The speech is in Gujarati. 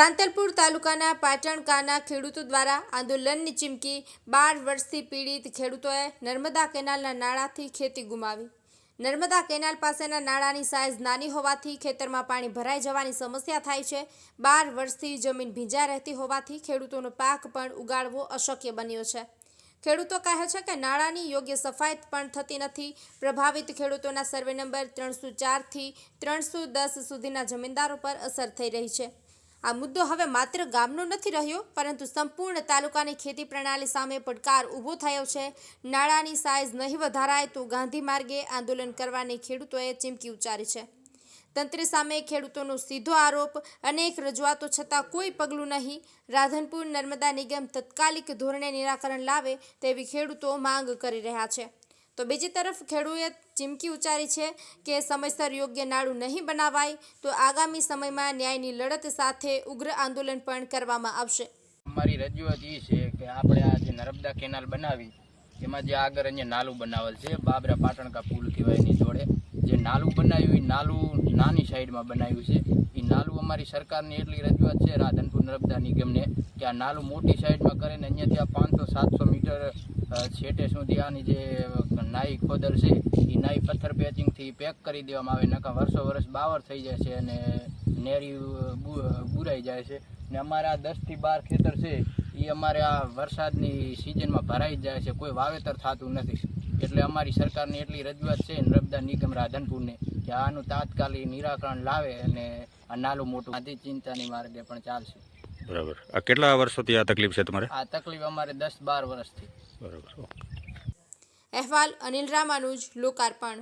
સાંતલપુર તાલુકાના પાટણકાના ખેડૂતો દ્વારા આંદોલનની ચીમકી બાર વર્ષથી પીડિત ખેડૂતોએ નર્મદા કેનાલના નાળાથી ખેતી ગુમાવી. નર્મદા કેનાલ પાસેના નાળાની સાઇઝ નાની હોવાથી ખેતરમાં પાણી ભરાઈ જવાની સમસ્યા થાય છે. બાર વર્ષથી જમીન ભીંજાઈ રહેતી હોવાથી ખેડૂતોનો પાક પણ ઉગાડવો અશક્ય બન્યો છે. ખેડૂતો કહે છે કે નાળાની યોગ્ય સફાઈ પણ થતી નથી. પ્રભાવિત ખેડૂતોના સર્વે નંબર ત્રણસો ચારથી ત્રણસો દસ સુધીના જમીનદારો પર અસર થઈ રહી છે. આ મુદ્દો હવે માત્ર ગામનો નથી રહ્યો, પરંતુ સંપૂર્ણ તાલુકાની ખેતી પ્રણાલી સામે પડકાર ઊભો થયો છે. નાળાની સાઇઝ નહીં વધારાય તો ગાંધી માર્ગે આંદોલન કરવાની ખેડૂતોએ ચીમકી ઉચ્ચારી છે. તંત્ર સામે ખેડૂતોનો સીધો આરોપ, અનેક રજૂઆતો છતાં કોઈ પગલું નહીં. રાધનપુર નર્મદા નિગમ તત્કાલિક ધોરણે નિરાકરણ લાવે તેવી ખેડૂતો માંગ કરી રહ્યા છે. તો બીજી તરફ ખેડૂએ ચીમકી ઉચ્ચારી છે કે સમયસર યોગ્ય નાળું નહીં બનાવાય તો આગામી સમયમાં ન્યાયની લડત સાથે ઉગ્ર આંદોલન પણ કરવામાં આવશે. અમારી રજૂઆત એ છે કે આપણે આ જે નર્મદા કેનાલ બનાવી, એમાં જે આગળ અહીંયા નાલું બનાવેલ છે, બાબરા પાટણકા પુલ કહેવાય એની જોડે, જે નાલું બનાવ્યું એ નાલું નાની સાઈડમાં બનાવ્યું છે. એ નાલું અમારી સરકારની એટલી રજૂઆત છે રાધનપુર નર્મદા નિગમને, કે આ નાલું મોટી સાઈડમાં કરીને અહીંયાથી આ પાંચસો, સાતસો મીટર છેટે સુધી આની જે નાઈ ખોદર છે એ નાઈ પથ્થર પેચિંગથી પેક કરી દેવામાં આવે નકા વર્ષો વર્ષ બાવર થઈ જાય છે અને નેરી બુરાઈ જાય છે. ને અમારે દસથી બાર ખેતર છે એ અમારે આ વરસાદની સિઝનમાં ભરાઈ જ જાય છે, કોઈ વાવેતર થતું નથી. એટલે અમારી સરકારની એટલી રજૂઆત છે નર્મદા નિગમ રાધનપુરને, કે આનું તાત્કાલિક નિરાકરણ લાવે અને આ નાલું મોટું આથી ચિંતાની માર્ગે પણ ચાલશે. બરાબર. આ કેટલા વર્ષોથી આ તકલીફ છે તમારે? આ તકલીફ અમારે દસ બાર વર્ષથી. બરાબર અહેવાલ અનિલ રામાનુજ લોકાર્પણ.